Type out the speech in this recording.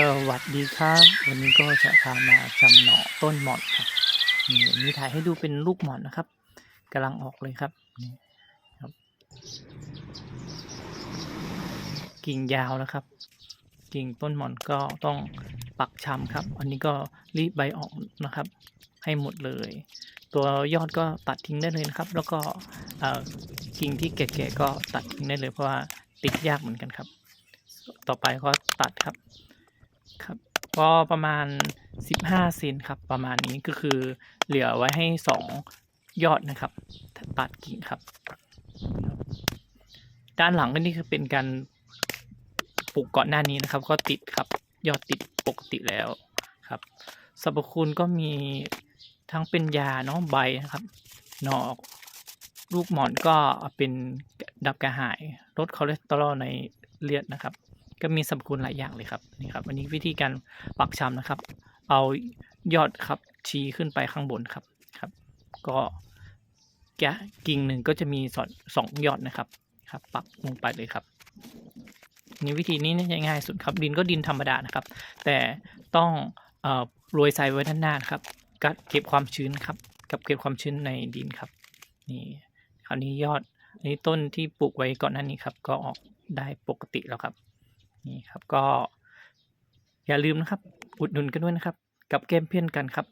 สวัสดีครับ วันนี้ก็จะพามาจำหน่อต้นหมอนครับนี่มีถ่ายให้ดูเป็นลูกหมอนนะครับกำลังออกเลยครับนี่ครับ กิ่งยาวนะครับ กิ่งต้นหมอนก็ต้องปักชำครับ อันนี้ก็รีบใบออกนะครับ ให้หมดเลย ตัวยอดก็ตัดทิ้งได้เลยนะครับ แล้วก็เอ่อกิ่งที่แก่ๆก็ตัดทิ้งได้เลยเพราะว่าติดยากเหมือนกันครับ ต่อไปก็ตัดครับ ครับก็ประมาณ 15เซนครับ ประมาณนี้ก็คือเหลือไว้ให้ 2 ยอดนะครับตัดกิ่งครับ ด้านหลังก็นี่คือเป็นการปลูกก่อนหน้านี้นะครับ ก็ติดครับยอดติดปกติแล้วครับสรรพคุณก็มีทั้งเป็นยาเนาะใบนะครับหนอกลูกหมอนก็เป็นดับกระหาย ลดคอเลสเตอรอลในเลือดนะครับ ก็มีสรรพคุณหลายอย่างเลยครับนี่ครับอันนี้วิธีการปักชำนะครับ เอายอดครับชี้ขึ้นไปข้างบนครับครับ ก็แกะกิ่งหนึ่งก็จะมีสองสองยอดนะครับครับ ปักลงไปเลยครับนี่วิธีนี้เนี่ยง่ายสุดครับ ดินก็ดินธรรมดานะครับ แต่ต้องเอ่อโรยทรายไว้ด้านหน้านครับกัดเก็บความชื้นครับ กับเก็บความชื้นในดินครับนี่คราวนี้ยอดอันนี้ต้นที่ปลูกไว้ก่อนหน้านี้ครับ ก็ออกได้ปกติแล้วครับ นี่ครับก็อย่าลืมนะครับ อุดหนุนกันด้วยนะครับ กับเกมเพื่อนกันครับ